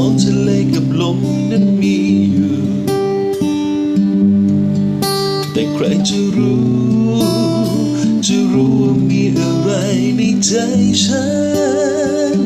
ของทะเลกับลมนั้นมีอยู่ แต่ใครจะรู้ จะรู้ว่ามีอะไรในใจฉัน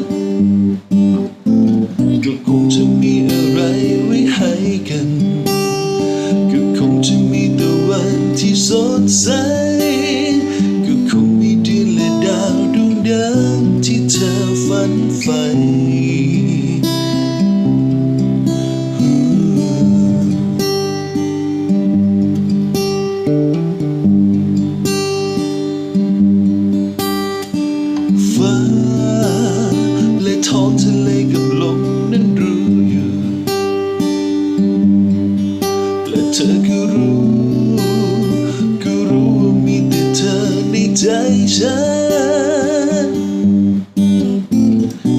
ธอก็รู้ก็รู้ว่ามีแต่เธอในใจฉัน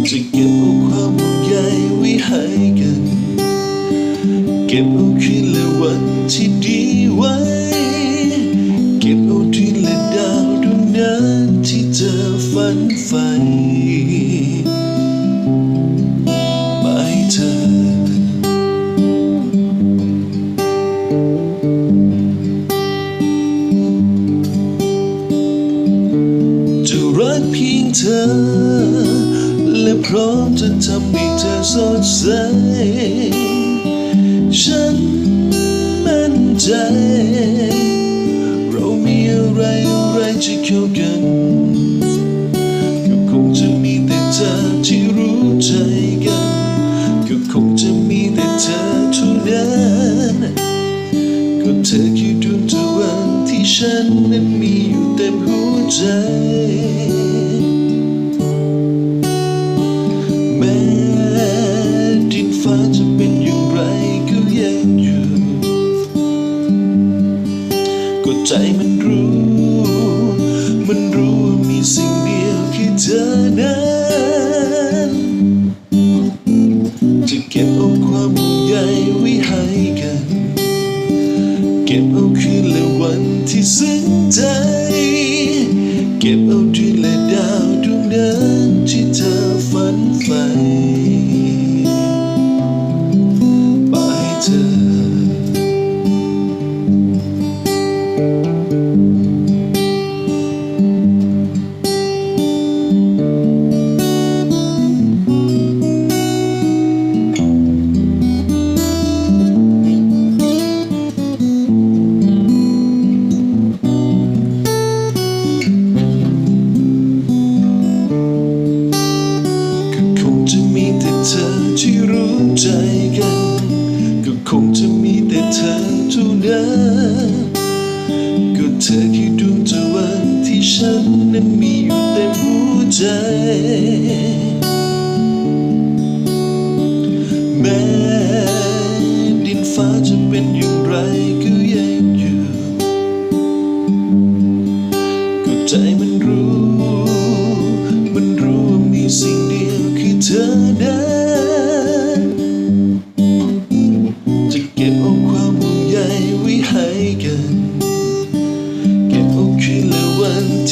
จะเก็บเอาความห่วงใยไว้ให้กัน เก็บเอาคืนและวันที่ดีไว้ เก็บเอาคืนและดาวดวงนั้นที่เธอฝันใฝ่ ธอ และพร้อมจะทำให้เธอสดใส ฉันมั่นใจ เรามีอะไรอะไรจะเข้ากันก็คงจะมีแต่เธอที่รู้ใจกันก็คงจะมีแต่เธอเท่านั้นก็เธอคือดวงตะวันที่ฉันนั้นมีอยู่เต็มหัวใจ ใจมันรู้ มันรู้ว่ามีสิ่งเดียวคือเธอนั้นจะเก็บเอาความห่วงใยไว้ให้กัน เก็บเอาคืนและวันที่ซึ้ง แต่เธอเท่านั้นก็เธอคือดวงตะวันที่ฉันนั้นมีอยู่เต็มหัวใจ แม้ดินฟ้าจะเป็นอย่างไรก็ยังอยู่ก็ใจมันรู้ มันรู้ว่ามีสิ่งเดียวคือเธอนั้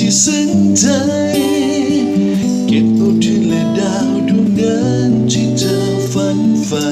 ที่ซึ้งใจ เก็บเอาเดือนและดาวดวงนั้นที่เธอฝันใฝ่